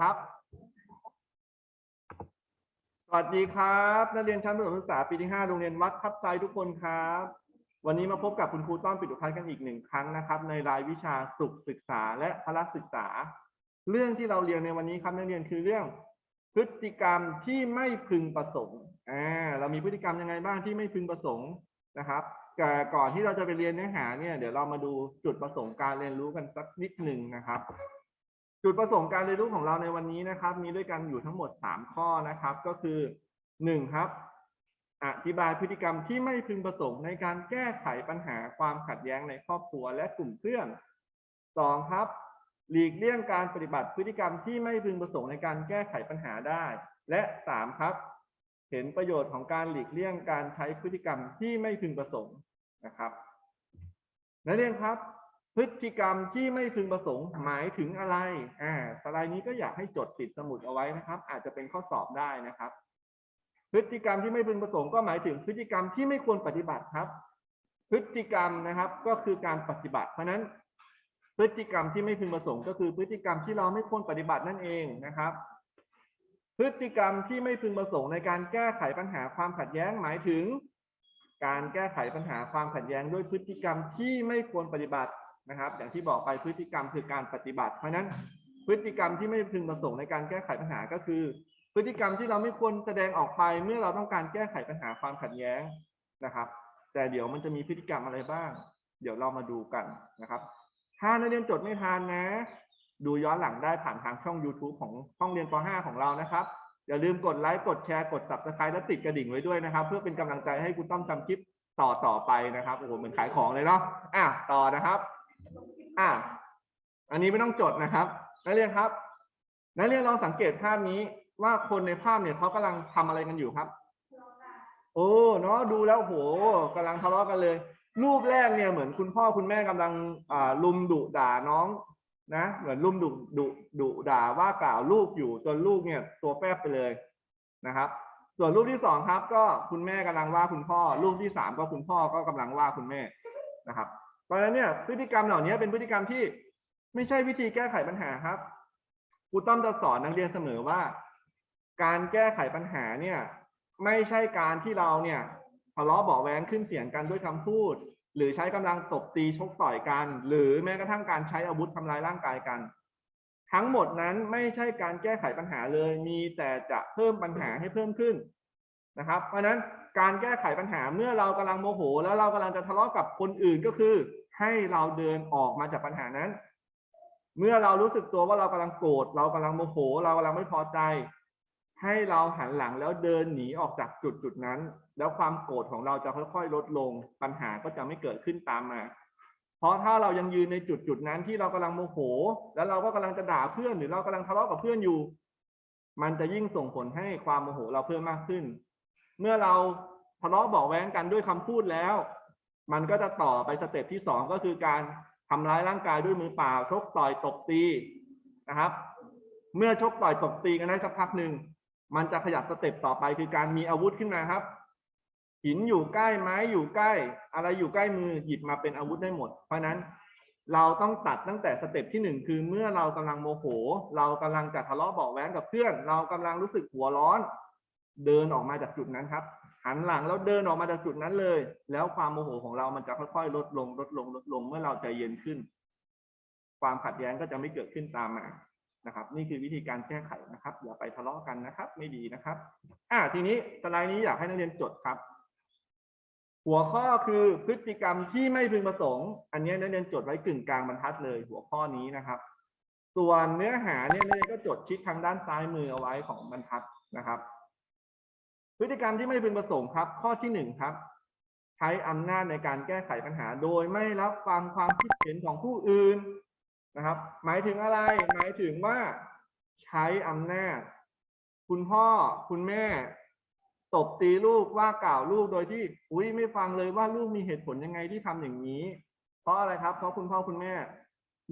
ครับ สวัสดีครับ นักเรียนชั้นประถมศึกษาปีที่ 5 โรงเรียนวัดทับใจทุกคนครับ วันนี้มาพบกับคุณครูต้อมปิตุพันธ์กันอีกหนึ่งครั้งนะครับ ในรายวิชาสุขศึกษาและพละศึกษา เรื่องที่เราเรียนในวันนี้ครับนักเรียนคือเรื่องพฤติกรรมที่ไม่พึงประสงค์อ่าเรามีพฤติกรรมยังไงบ้างที่ไม่พึงประสงค์นะครับแต่ก่อนที่เราจะไปเรียนเนื้อหาเนี่ยเดี๋ยวเรามาดูจุดประสงค์การเรียนรู้กันสักนิดหนึ่งนะครับ จุดประสงค์การเรียนรู้ของเราในวันนี้นะครับ มีด้วยกันอยู่ทั้งหมด 3 ข้อนะครับ ก็คือ 1 ครับ อธิบายพฤติกรรมที่ไม่พึงประสงค์ในการแก้ไขปัญหาความขัดแย้งในครอบครัวและกลุ่มเพื่อน 2 ครับ หลีกเลี่ยงการปฏิบัติพฤติกรรมที่ไม่พึงประสงค์ในการแก้ไขปัญหาได้ และ 3 ครับ เห็นประโยชน์ของการหลีกเลี่ยงการใช้พฤติกรรมที่ไม่พึงประสงค์นะครับนักเรียนครับ พฤติกรรมที่ไม่พึงประสงค์หมายถึงอะไร อ่า สไลด์นี้ก็อยากให้จดติดสมุดเอาไว้นะครับ อาจจะเป็นข้อสอบได้นะครับ พฤติกรรมที่ไม่พึงประสงค์ก็หมายถึงพฤติกรรมที่ไม่ควรปฏิบัติครับ พฤติกรรมนะครับ ก็คือการปฏิบัติ เพราะฉะนั้น พฤติกรรมที่ไม่พึงประสงค์ ก็คือพฤติกรรมที่เราไม่ควรปฏิบัตินั่นเองนะครับ พฤติกรรมที่ไม่พึงประสงค์ในการแก้ไขปัญหาความขัดแย้งหมายถึง การแก้ไขปัญหาความขัดแย้งด้วยพฤติกรรมที่ไม่ควรปฏิบัติ นะครับ อย่างที่บอกไปพฤติกรรมคือการปฏิบัติ เพราะฉะนั้นพฤติกรรมที่ไม่พึงประสงค์ในการแก้ไขปัญหาก็คือ พฤติกรรมที่เราไม่ควรแสดงออกไปเมื่อเราต้องการแก้ไขปัญหาความขัดแย้งนะครับ แต่เดี๋ยวมันจะมีพฤติกรรมอะไรบ้าง เดี๋ยวเรามาดูกันนะครับ ถ้านักเรียนจดไม่ทันนะ ดูย้อนหลังได้ผ่านทางช่อง YouTube ของห้องเรียนป .5 ของเรานะครับอย่าลืมกดไลค์กดแชร์กด subscribe และติดกระดิ่งไว้ด้วยนะครับ เพื่อเป็นกำลังใจให้คุณต้อมทำคลิปต่อต่อไปนะครับโอ้โหเหมือนขายของเลยเนาะอะต่อนะครับ อะอันนี้ไม่ต้องจดนะครับ นักเรียนครับ นักเรียนลองสังเกตภาพนี้ว่าคนในภาพเนี่ยเขากำลังทำอะไรกันอยู่ครับโอ้เนาะดูแล้วโหกำลังทะเลาะกันเลย รูปแรกเนี่ยเหมือนคุณพ่อคุณแม่กำลังอ่าลุมดุด่าน้องนะ เหมือนลุมดุดุดุด่าว่ากล่าวลูกอยู่จนลูกเนี่ย ตัวแป๊บไปเลยนะครับ ส่วนรูปที่สองครับ ก็คุณแม่กำลังว่าคุณพ่อ รูปที่สามก็คุณพ่อก็กำลังว่าคุณแม่นะครับ เพราะฉะนั้นเนี่ยพฤติกรรมเหล่านี้เป็นพฤติกรรมที่ไม่ใช่วิธีแก้ไขปัญหาครับครูต้อมจะสอนนักเรียนเสมอว่า การแก้ไขปัญหาเนี่ยไม่ใช่การที่เราเนี่ยทะเลาะเบาะแว้งขึ้นเสียงกันด้วยคำพูด หรือใช้กำลังตบตีชกต่อยกัน หรือแม้กระทั่งการใช้อาวุธทำลายร่างกายกัน ทั้งหมดนั้นไม่ใช่การแก้ไขปัญหาเลยมีแต่จะเพิ่มปัญหาให้เพิ่มขึ้น นะครับ เพราะนั้นการแก้ไขปัญหาเมื่อเรากำลังโมโห แล้วเรากำลังจะทะเลาะกับคนอื่นก็คือ ให้เราเดินออกมาจากปัญหานั้น เมื่อเรารู้สึกตัวว่าเรากำลังโกรธเรากำลังโมโห เรากำลังไม่พอใจ ให้เราหันหลังแล้วเดินหนีออกจากจุดจุดนั้น แล้วความโกรธของเราจะค่อยๆ ลดลง ปัญหาก็จะไม่เกิดขึ้นตามมาเพราะถ้าเรายังยืนในจุดจุดนั้นที่เรากำลังโมโห แล้วเราก็กำลังจะด่าเพื่อนหรือเรากำลังทะเลาะกับเพื่อนอยู่ มันจะยิ่งส่งผลให้ความโมโหเราเพิ่มมากขึ้น เมื่อเราทะเลาะเบาะแว้งกันด้วยคำพูดแล้ว มันก็จะต่อไปสเต็ปที่สองก็คือการทำร้ายร่างกายด้วยมือเปล่าชกต่อยตบตีนะครับ เมื่อชกต่อยตบตีกันได้สักพักหนึ่งมันจะขยับสเต็ปต่อไปคือการมีอาวุธขึ้นมาครับ หินอยู่ใกล้ไม้อยู่ใกล้ อะไรอยู่ใกล้มือหยิบมาเป็นอาวุธได้หมด เพราะฉะนั้นเราต้องตัดตั้งแต่สเต็ปที่หนึ่งคือเมื่อเรากำลังโมโห เรากำลังจะทะเลาะเบาแว้งกับเพื่อน เรากำลังรู้สึกหัวร้อน เดินออกมาจากจุดนั้นครับ หันหลังแล้วเดินออกมาจากจุดนั้นเลย แล้วความโมโหของเรามันจะค่อยๆ ลดลง ลดลง ลดลง เมื่อเราใจเย็นขึ้น ความขัดแย้งก็จะไม่เกิดขึ้นตามมานะครับ นี่คือวิธีการแก้ไขนะครับ อย่าไปทะเลาะกันนะครับ ไม่ดีนะครับ อ่า ทีนี้สไลด์นี้อยากให้นักเรียนจดครับ หัวข้อคือพฤติกรรมที่ไม่พึงประสงค์ อันนี้นักเรียนจดไว้กึ่งกลางบรรทัดเลย หัวข้อนี้นะครับ ส่วนเนื้อหาเนี่ยนักเรียนก็จดชิดทางด้านซ้ายมือเอาไว้ของบรรทัดนะครับ พฤติกรรมที่ไม่พึงประสงค์ครับ ข้อที่หนึ่งครับ ใช้อำนาจในการแก้ไขปัญหา โดยไม่รับฟังความคิดเห็นของผู้อื่นนะครับ หมายถึงอะไร หมายถึงว่าใช้อำนาจ คุณพ่อคุณแม่ตบตีลูกว่ากล่าวลูกโดยที่อุ้ยไม่ฟังเลยว่าลูกมีเหตุผลยังไงที่ทำอย่างนี้ เพราะอะไรครับ เพราะคุณพ่อคุณแม่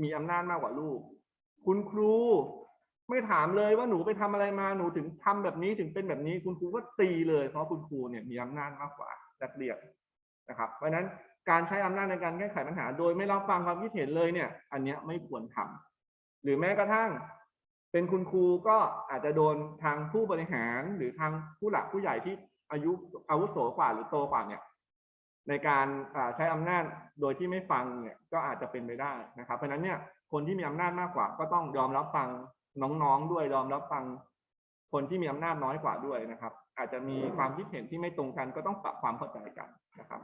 มีอำนาจมากกว่าลูก คุณครู ไม่ถามเลยว่าหนูไปทำอะไรมาหนูถึงทำแบบนี้ถึงเป็นแบบนี้คุณครูก็ตีเลย เพราะคุณครูเนี่ยมีอำนาจมากกว่านักเรียนนะครับ เพราะฉะนั้นการใช้อำนาจในการแก้ไขปัญหา โดยไม่รับฟังความคิดเห็นเลยเนี่ย อันเนี้ยไม่ควรทำหรือแม้กระทั่ง เป็นคุณครูก็อาจจะโดนทางผู้บริหารหรือทางผู้หลักผู้ใหญ่ที่อายุอาวุโสกว่าหรือโตกว่าเนี่ยในการใช้อำนาจโดยที่ไม่ฟังเนี่ยก็อาจจะเป็นไปได้นะครับ เพราะฉะนั้นเนี่ยคนที่มีอำนาจมากกว่าก็ต้องยอมรับฟัง น้องๆด้วยยอมรับฟังคนที่มีอำนาจน้อยกว่าด้วยนะครับ อาจจะมีความคิดเห็นที่ไม่ตรงกันก็ต้องปรับความเข้าใจกันนะครับ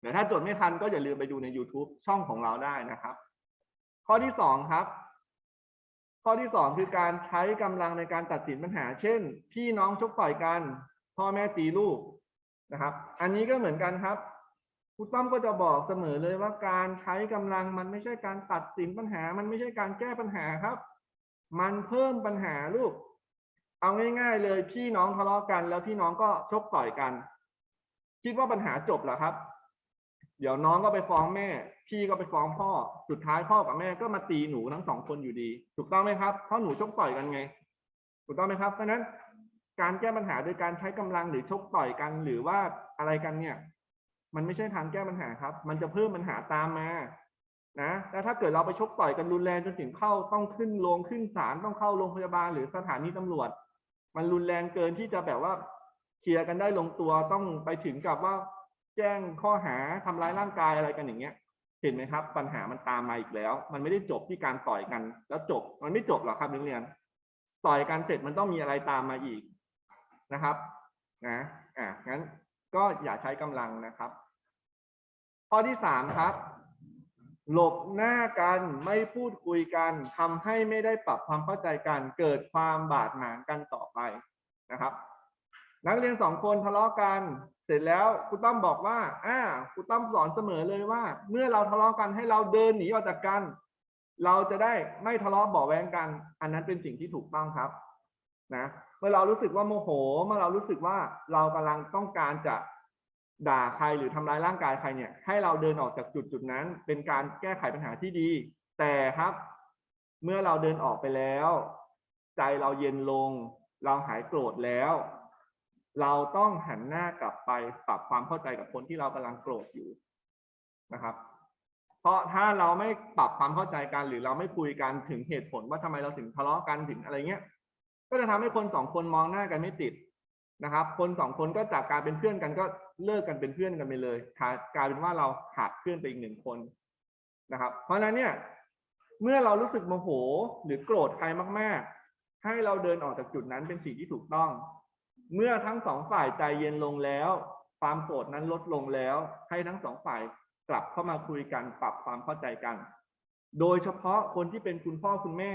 เดี๋ยวถ้าจดไม่ทันก็อย่าลืมไปดูใน YouTube ช่องของเราได้นะครับ ข้อที่สองครับ ข้อที่สองคือการใช้กำลังในการตัดสินปัญหา เช่น พี่น้องชกต่อยกัน พ่อแม่ตีลูกนะครับ อันนี้ก็เหมือนกันครับครูต้อมก็จะบอกเสมอเลยว่าการใช้กำลังมันไม่ใช่การตัดสินปัญหา มันไม่ใช่การแก้ปัญหาครับ มันเพิ่มปัญหาลูก เอาง่าย ๆ เลยพี่น้องทะเลาะกัน แล้วพี่น้องก็ชกต่อยกัน คิดว่าปัญหาจบเหรอครับ เดี๋ยวน้องก็ไปฟ้องแม่ พี่ก็ไปฟ้องพ่อ สุดท้ายพ่อกับแม่ก็มาตีหนูทั้งสองคนอยู่ดี ถูกต้องไหมครับ เพราะหนูชกต่อยกันไง ถูกต้องไหมครับ เพราะนั้นการแก้ปัญหาโดยการใช้กำลังหรือชกต่อยกันหรือว่าอะไรกันเนี่ย มันไม่ใช่ทางแก้ปัญหาครับ มันจะเพิ่มปัญหาตามมา นะแล้วถ้าเกิดเราไปชกต่อยกันรุนแรงจนถึงเข้าต้องขึ้นโรงขึ้นศาลต้องเข้าโรงพยาบาลหรือสถานีตำรวจ มันรุนแรงเกินที่จะแบบว่าเคลียร์กันได้ลงตัวต้องไปถึงกับว่าแจ้งข้อหาทำร้ายร่างกายอะไรกันอย่างเงี้ย เห็นไหมครับ ปัญหามันตามมาอีกแล้ว มันไม่ได้จบที่การต่อยกัน แล้วจบมันไม่จบหรอกครับนักเรียน ต่อยกันเสร็จมันต้องมีอะไรตามมาอีกนะครับนะอะงั้นก็อย่าใช้กำลังนะครับ ข้อที่สามครับ หลบหน้ากันไม่พูดคุยกันทำให้ไม่ได้ปรับความเข้าใจกัน เกิดความบาดหมางกันต่อไปนะครับ นักเรียนสองคนทะเลาะกัน เสร็จแล้วครูต้อมบอกว่าอ่าครูต้อมสอนเสมอเลยว่า เมื่อเราทะเลาะกันให้เราเดินหนีออกจากกัน เราจะได้ไม่ทะเลาะเบาะแวงกัน อันนั้นเป็นสิ่งที่ถูกต้องครับนะเมื่อเรารู้สึกว่าโมโห เมื่อเรารู้สึกว่าเรากำลังต้องการจะ ด่าใครหรือทำร้ายร่างกายใครเนี่ยให้เราเดินออกจากจุดจุดนั้น เป็นการแก้ไขปัญหาที่ดี แต่ครับ เมื่อเราเดินออกไปแล้ว ใจเราเย็นลง เราหายโกรธแล้ว เราต้องหันหน้ากลับไปปรับความเข้าใจกับคนที่เรากำลังโกรธอยู่นะครับ เพราะถ้าเราไม่ปรับความเข้าใจกัน หรือเราไม่คุยกันถึงเหตุผลว่าทำไมเราถึงทะเลาะกันถึงอะไรเงี้ยก็จะทำให้คนสองคนมองหน้ากันไม่ติด นะครับ คนสองคนก็จากการเป็นเพื่อนกันก็เลิกกันเป็นเพื่อนกันไปเลยกลายเป็นว่าเราขาดเพื่อนไปอีกหนึ่งคนนะครับ เพราะฉะนั้นเนี่ยเมื่อเรารู้สึกโมโหหรือโกรธใครมาก ๆ ให้เราเดินออกจากจุดนั้นเป็นสิ่งที่ถูกต้อง เมื่อทั้งสองฝ่ายใจเย็นลงแล้ว ความโกรธนั้นลดลงแล้ว ให้ทั้งสองฝ่ายกลับเข้ามาคุยกันปรับความเข้าใจกัน โดยเฉพาะคนที่เป็นคุณพ่อคุณแม่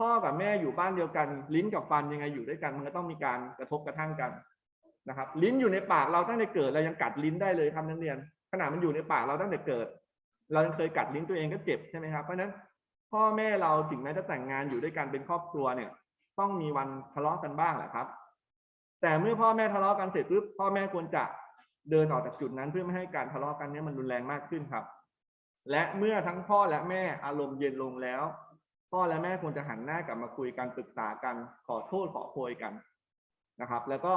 พ่อกับแม่อยู่บ้านเดียวกัน ลิ้นกับฟันยังไงอยู่ด้วยกัน มันก็ต้องมีการกระทบกระทั่งกันนะครับ ลิ้นอยู่ในปากเราตั้งแต่เกิดเรายังกัดลิ้นได้เลยครับนักเรียนขนาดมันอยู่ในปากเราตั้งแต่เกิด เรายังเคยกัดลิ้นตัวเองก็เจ็บใช่ไหมครับ เพราะฉะนั้นพ่อแม่เราถึงแม้จะแต่งงานอยู่ด้วยกันเป็นครอบครัวเนี่ย ต้องมีวันทะเลาะกันบ้างแหละครับ แต่เมื่อพ่อแม่ทะเลาะกันเสร็จปุ๊บพ่อแม่ควรจะเดินออกจากจุดนั้นเพื่อไม่ให้การทะเลาะกันนี้มันรุนแรงมากขึ้นครับ และเมื่อทั้งพ่อและแม่อารมณ์เย็นลงแล้ว พ่อและแม่ควรจะหันหน้ากลับมาคุยกันปรึกษากันขอโทษขอโพยกันนะครับ แล้วก็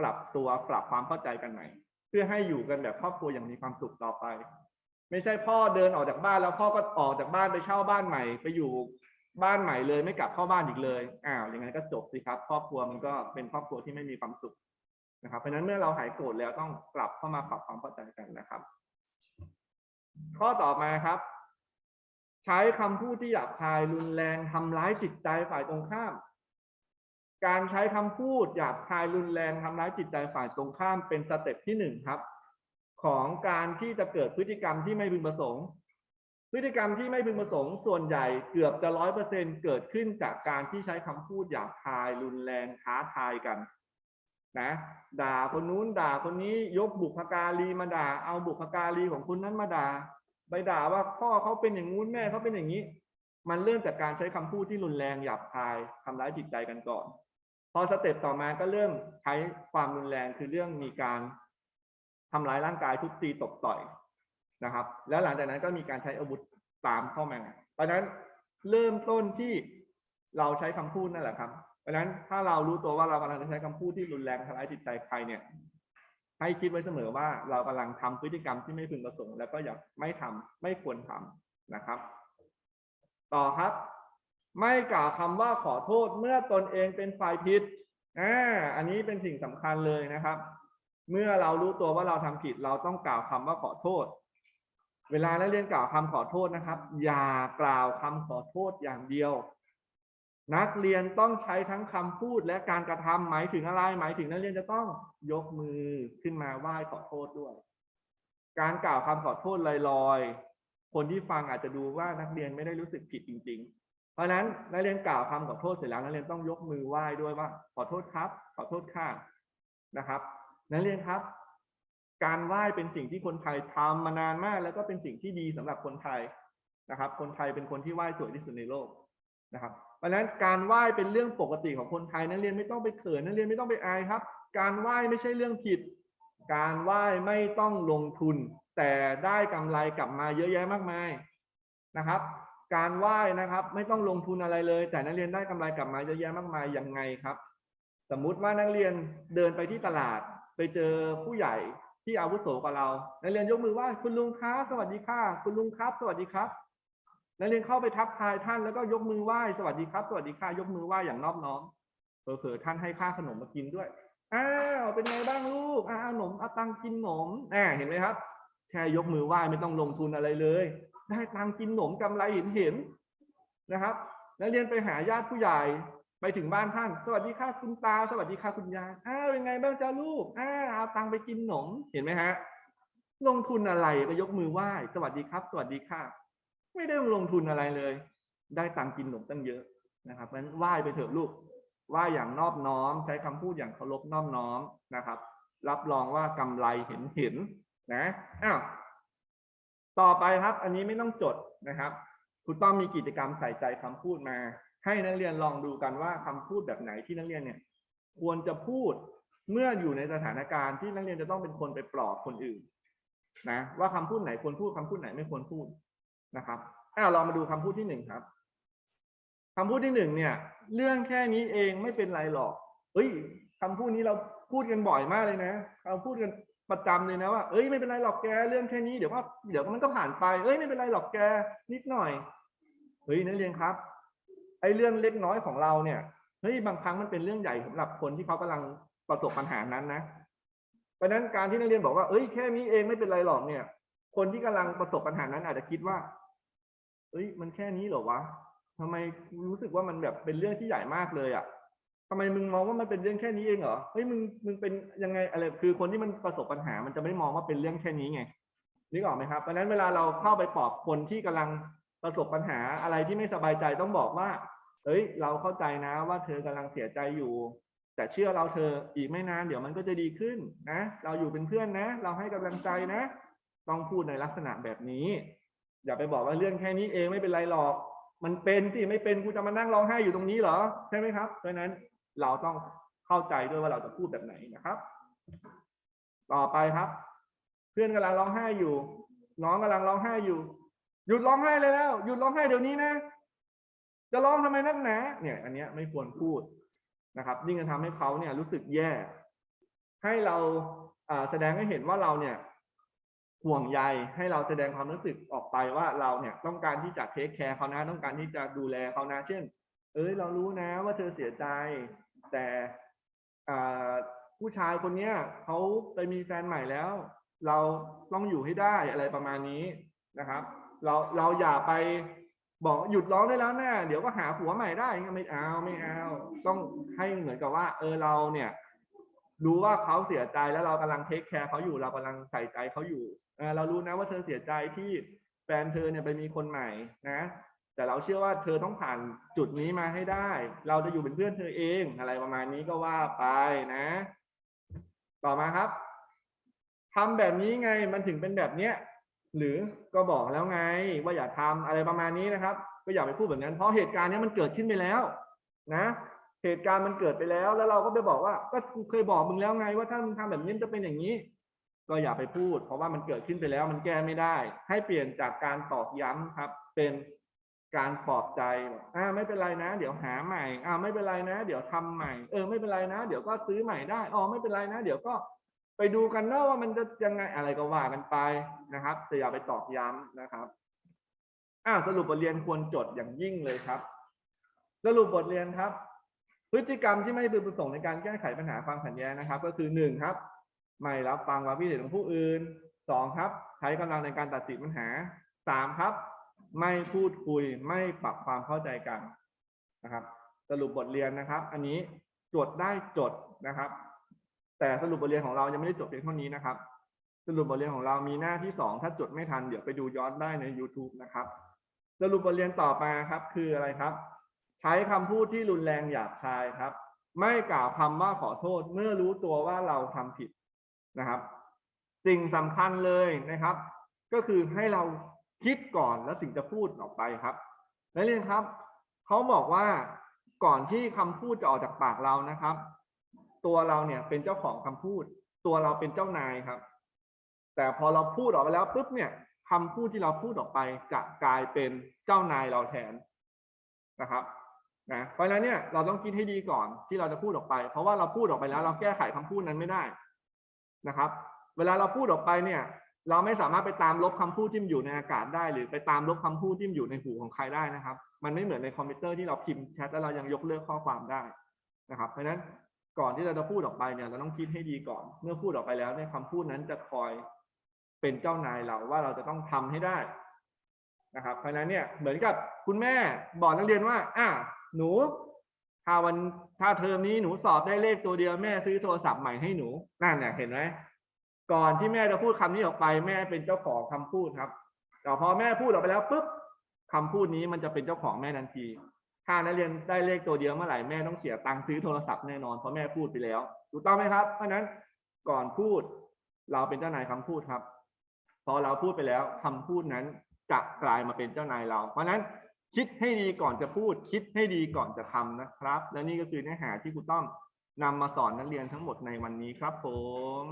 ปรับตัวปรับความเข้าใจกันใหม่ เพื่อให้อยู่กันแบบครอบครัวอย่างมีความสุขต่อไป ไม่ใช่พ่อเดินออกจากบ้านแล้วพ่อก็ออกจากบ้านไปเช่าบ้านใหม่ ไปอยู่บ้านใหม่เลยไม่กลับเข้าบ้านอีกเลยอ้าวอย่างนั้นก็จบสิครับ ครอบครัวมันก็เป็นครอบครัวที่ไม่มีความสุขนะครับ เพราะฉะนั้นเมื่อเราหายโกรธแล้วต้องกลับเข้ามาปรับความเข้าใจกันนะครับ ข้อต่อมาครับ ใช้คำพูดที่หยาบคายรุนแรงทำร้ายจิตใจฝ่ายตรงข้าม การใช้คำพูดหยาบคายรุนแรงทำร้ายจิตใจฝ่ายตรงข้ามเป็นสเต็ปที่หนึ่งครับ ของการที่จะเกิดพฤติกรรมที่ไม่พึงประสงค์ พฤติกรรมที่ไม่พึงประสงค์ ส่วนใหญ่เกือบจะร้อยเปอร์เซ็นเกิดขึ้นจากการที่ใช้คำพูดหยาบคายรุนแรงท้าทายกันนะด่าคนนู้นด่าคนนี้ยกบุพการีมาด่า เอาบุพการีของคุณนั้นมาด่า ไปด่าว่าพ่อเขาเป็นอย่างงู้นแม่เขาเป็นอย่างนี้ มันเริ่มจากการใช้คำพูดที่รุนแรงหยาบคายทำร้ายจิตใจกันก่อน พอสเต็ปต่อมาก็เริ่มใช้ความรุนแรงคือเรื่องมีการทำร้ายร่างกายทุบตีตบต่อยนะครับ แล้วหลังจากนั้นก็มีการใช้อาวุธตามเข้ามาเพราะฉะนั้นเริ่มต้นที่เราใช้คำพูดนั่นแหละครับ เพราะฉะนั้นถ้าเรารู้ตัวว่าเรากำลังจะใช้คำพูดที่รุนแรงทำร้ายจิตใจใครเนี่ย ให้คิดไว้เสมอว่าเรากำลังทำพฤติกรรมที่ไม่พึงประสงค์ แล้วก็อย่าไม่ทำไม่ควรทำนะครับ ต่อครับ ไม่กล่าวคำว่าขอโทษเมื่อตนเองเป็นฝ่ายผิดอ่าอันนี้เป็นสิ่งสำคัญเลยนะครับ เมื่อเรารู้ตัวว่าเราทำผิด เราต้องกล่าวคำว่าขอโทษ เวลานักเรียนกล่าวคำขอโทษนะครับ อย่ากล่าวคำขอโทษอย่างเดียว นักเรียนต้องใช้ทั้งคำพูดและการกระทำหมายถึงอะไร หมายถึงนักเรียนจะต้องยกมือขึ้นมาไหว้ขอโทษด้วย การกล่าวคำขอโทษลอยๆ คนที่ฟังอาจจะดูว่านักเรียนไม่ได้รู้สึกผิดจริง ๆ เพราะฉะนั้นนักเรียนกล่าวคำขอโทษเสร็จแล้วนักเรียนต้องยกมือไหว้ด้วยว่า ขอโทษครับ ขอโทษค่ะนะครับ นักเรียนครับ การไหว้เป็นสิ่งที่คนไทยทำมานานมาก แล้วก็เป็นสิ่งที่ดีสำหรับคนไทยนะครับ คนไทยเป็นคนที่ไหว้สวยที่สุดในโลก นะครับเพราะฉะนั้นการไหว้เป็นเรื่องปกติของคนไทยนักเรียนไม่ต้องไปเขินนักเรียนไม่ต้องไปอายครับ การไหว้ไม่ใช่เรื่องผิด การไหว้ไม่ต้องลงทุน แต่ได้กำไรกลับมาเยอะแยะมากมายนะครับ การไหว้นะครับไม่ต้องลงทุนอะไรเลย แต่นักเรียนได้กำไรกลับมาเยอะแยะมากมายยังไงครับ สมมุติว่านักเรียนเดินไปที่ตลาดไปเจอผู้ใหญ่ที่อาวุโสกว่าเรา นักเรียนยกมือไหว้คุณลุงครับสวัสดีค่ะคุณลุงครับ สวัสดีครับ นักเรียนเข้าไปทักทายท่านแล้วก็ยกมือไหว้สวัสดีครับ สวัสดีค่ะยกมือไหว้อย่างนอบน้อมเผลอๆท่านให้ค่าขนมมากินด้วยอ้าวเป็นไงบ้างลูกอ้าวขนมเอาตังกินขนมอ่าเห็นไหมครับ แค่ยกมือไหว้ไม่ต้องลงทุนอะไรเลย ได้ตังกินขนมกำไรเห็นเห็นนะครับนักเรียนไปหาญาติผู้ใหญ่ไปถึงบ้านท่าน สวัสดีค่ะคุณตา สวัสดีค่ะคุณยายอ้าวเป็นไงบ้างจ้าลูกอ้าวเอาตังไปกินขนมเห็นไหมฮะลงทุนอะไรก็ยกมือไหว้สวัสดีครับ สวัสดีค่ะ ไม่ได้ลงทุนอะไรเลย ได้ตังค์กินขนมตั้งเยอะนะครับเพราะฉะนั้นไหว้ไปเถอะลูกไหว้อย่างนอบน้อม ใช้คำพูดอย่างเคารพนอบน้อมนะครับ รับรองว่ากำไรเห็นเห็นนะอ้าวต่อไปครับ อันนี้ไม่ต้องจดนะครับคุณต้องมีกิจกรรมใส่ใจคำพูดมา ให้นักเรียนลองดูกันว่าคำพูดแบบไหนที่นักเรียนเนี่ย ควรจะพูดเมื่ออยู่ในสถานการณ์ที่นักเรียนจะต้องเป็นคนไปปลอบคนอื่น นะ ว่าคำพูดไหนควรพูดคำพูดไหนไม่ควรพูด นะครับอ้าวเรามาดูคำพูดที่หนึ่งครับคำพูดที่หนึ่งเนี่ย เรื่องแค่นี้เองไม่เป็นไรหรอกเอ้ยคำพูดนี้เราพูดกันบ่อยมากเลยนะเราพูดกันประจำเลยนะว่าเอ้ยไม่เป็นไรหรอกแกเรื่องแค่นี้เดี๋ยวว่าเดี๋ยวมันก็ผ่านไปเอ้ยไม่เป็นไรหรอกแกนิดหน่อยเฮ้ยนักเรียนครับไอ้เรื่องเล็กน้อยของเราเนี่ยเฮ้ยบางครั้งมันเป็นเรื่องใหญ่สำหรับคนที่เขากำลังประสบปัญหานั้นนะเพราะฉะนั้นการที่นักเรียนบอกว่าเอ้ยแค่นี้เองไม่เป็นไรหรอกเนี่ย คนที่กำลังประสบปัญหานั้นอาจจะคิดว่า เอ้ยมันแค่นี้เหรอวะทำไมรู้สึกว่ามันแบบเป็นเรื่องที่ใหญ่มากเลยอะ่ะทำไมมึงมองว่ามันเป็นเรื่องแค่นี้เองเหรอเฮ้ยมึงมึงเป็นยังไงอะไรคือคนที่มันประสบปัญหา มันจะไม่มองว่าเป็นเรื่องแค่นี้ไงนึกออกไหมครับเพราะนั้นเวลาเราเข้าไปปลอบคนที่กำลังประสบปัญหาอะไรที่ไม่สบายใจต้องบอกว่าเอ้ย เราเข้าใจนะว่าเธอกำลังเสียใจอยู่ แต่เชื่อเราเธออีกไม่นานเดี๋ยวมันก็จะดีขึ้นนะ เราอยู่เป็นเพื่อนนะ เราให้กำลังใจนะ ต้องพูดในลักษณะแบบนี้ อย่าไปบอกว่าเรื่องแค่นี้เองไม่เป็นไรหรอก มันเป็นสิไม่เป็นกูจะมานั่งร้องไห้อยู่ตรงนี้เหรอใช่ไหมครับเพราะนั้นเราต้องเข้าใจด้วยว่าเราจะพูดแบบไหนนะครับ ต่อไปครับ เพื่อนกำลังร้องไห้อยู่ น้องกำลังร้องไห้อยู่ หยุดร้องไห้เลยแล้ว หยุดร้องไห้เดี๋ยวนี้นะ จะร้องทำไมนักหนาเนี่ย อันเนี้ยไม่ควรพูดนะครับยิ่งจะทำให้เขาเนี่ยรู้สึกแย่ ให้เราแสดงให้เห็นว่าเราเนี่ย ห่วงใยให้เราแสดงความรู้สึกออกไปว่าเราเนี่ยต้องการที่จะเทคแคร์เขานะต้องการที่จะดูแลเขานะ เช่น เอ้ยเรารู้นะว่าเธอเสียใจ แต่ผู้ชายคนเนี้ยเขาไปมีแฟนใหม่แล้ว เราต้องอยู่ให้ได้อะไรประมาณนี้นะครับ เราเราอย่าไปบอกหยุดร้องได้แล้วนะเดี๋ยวก็หาผัวใหม่ได้ไม่เอาไม่เอา ต้องให้เหมือนกับว่า เออเราเนี่ยรู้ว่าเขาเสียใจแล้วเรากำลังเทคแคร์เขาอยู่เรากำลังใส่ใจเขาอยู่ เรารู้นะว่าเธอเสียใจที่แฟนเธอเนี่ยไปมีคนใหม่นะ แต่เราเชื่อว่าเธอต้องผ่านจุดนี้มาให้ได้ เราจะอยู่เป็นเพื่อนเธอเองอะไรประมาณนี้ก็ว่าไปนะ ต่อมาครับทำแบบนี้ไงมันถึงเป็นแบบเนี้ยหรือก็บอกแล้วไงว่าอย่าทำอะไรประมาณนี้นะครับ ก็อย่าไปพูดแบบนั้นเพราะเหตุการณ์นี้มันเกิดขึ้นไปแล้ว นะ เหตุการณ์มันเกิดไปแล้ว แล้วเราก็ไปบอกว่า ก็เคยบอกมึงแล้วไง ว่าถ้ามึงทำแบบนี้จะเป็นอย่างนี้ ก็อย่าไปพูด เพราะว่ามันเกิดขึ้นไปแล้วมันแก้ไม่ได้ ให้เปลี่ยนจากการตอกย้ำครับ เป็นการปลอบใจอ่าไม่เป็นไรนะ เดี๋ยวหาใหม่อ่าไม่เป็นไรนะ เดี๋ยวทำใหม่ เออไม่เป็นไรนะ เดี๋ยวก็ซื้อใหม่ได้อ๋อไม่เป็นไรนะ เดี๋ยวก็ไปดูกันเนาะว่ามันจะยังไงอะไรก็ว่ากันไปนะครับแต่อย่าไปตอกย้ำนะครับอ่าสรุปบทเรียนควรจดอย่างยิ่งเลยครับ สรุปบทเรียนครับ พฤติกรรมที่ไม่พึงประสงค์ในการแก้ไขปัญหาความขัดแย้งนะครับ ก็คือหนึ่งครับ ไม่รับฟังความคิดเห็นของผู้อื่นสองครับ ใช้กำลังในการตัดสินปัญหาสามครับ ไม่พูดคุยไม่ปรับความเข้าใจกันนะครับ สรุปบทเรียนนะครับ อันนี้จดได้จดนะครับ แต่สรุปบทเรียนของเรายังไม่ได้จบเพียงเท่านี้นะครับ สรุปบทเรียนของเรามีหน้าที่สองถ้าจดไม่ทันเดี๋ยวไปดูย้อนได้ใน YouTube นะครับ สรุปบทเรียนต่อมาครับ คืออะไรครับ ใช้คำพูดที่รุนแรงหยาบคายครับ ไม่กล่าวคำว่าขอโทษ เมื่อรู้ตัวว่าเราทำผิด นะครับ สิ่งสำคัญเลยนะครับ ก็คือให้เราคิดก่อนแล้วถึงจะพูดออกไปครับนักเรียนครับเขาบอกว่าก่อนที่คำพูดจะออกจากปากเรานะครับ ตัวเราเนี่ยเป็นเจ้าของคำพูด ตัวเราเป็นเจ้านายครับ แต่พอเราพูดออกไปแล้วปุ๊บเนี่ยคำพูดที่เราพูดออกไปจะกลายเป็นเจ้านายเราแทนนะครับนะเพราะฉะนั้นเนี่ยเราต้องคิดให้ดีก่อนที่เราจะพูดออกไป เพราะว่าเราพูดออกไปแล้ว เราแก้ไขคำพูดนั้นไม่ได้ นะครับ เวลาเราพูดออกไปเนี่ย เราไม่สามารถไปตามลบคำพูดที่มันอยู่ในอากาศได้ หรือไปตามลบคำพูดที่มันอยู่ในหูของใครได้นะครับ มันไม่เหมือนในคอมพิวเตอร์ที่เราพิมพ์แชทแล้วเรายังยกเลิกข้อความได้นะครับ เพราะฉะนั้นก่อนที่เราจะพูดออกไปเนี่ยเราต้องคิดให้ดีก่อน เมื่อพูดออกไปแล้วเนี่ยคำพูดนั้นจะคอยเป็นเจ้านายเราว่าเราจะต้องทำให้ได้นะครับ เพราะฉะนั้นเนี่ยเหมือนกับคุณแม่บอกนักเรียนว่า อะหนู ถ้าวันถ้าเทอมนี้หนูสอบได้เลขตัวเดียวแม่ซื้อโทรศัพท์ใหม่ให้หนูนั่นเนี่ยเห็นไหมก่อนที่แม่จะพูดคำนี้ออกไปแม่เป็นเจ้าของคำพูดครับแต่พอแม่พูดออกไปแล้วปุ๊บคำพูดนี้มันจะเป็นเจ้าของแม่ทันที ถ้านักเรียนได้เลขตัวเดียวเมื่อไหร่แม่ต้องเสียตังค์ซื้อโทรศัพท์แน่นอนเพราะแม่พูดไปแล้วถูกต้องไหมครับเพราะฉะนั้นก่อนพูดเราเป็นเจ้านายคำพูดครับ พอเราพูดไปแล้วคำพูดนั้นจะกลายมาเป็นเจ้านายเรา เพราะฉะนั้น คิดให้ดีก่อนจะพูด คิดให้ดีก่อนจะทำนะครับ และนี่ก็คือเนื้อหาที่ครูต้อมนำมาสอนนักเรียนทั้งหมดในวันนี้ครับผม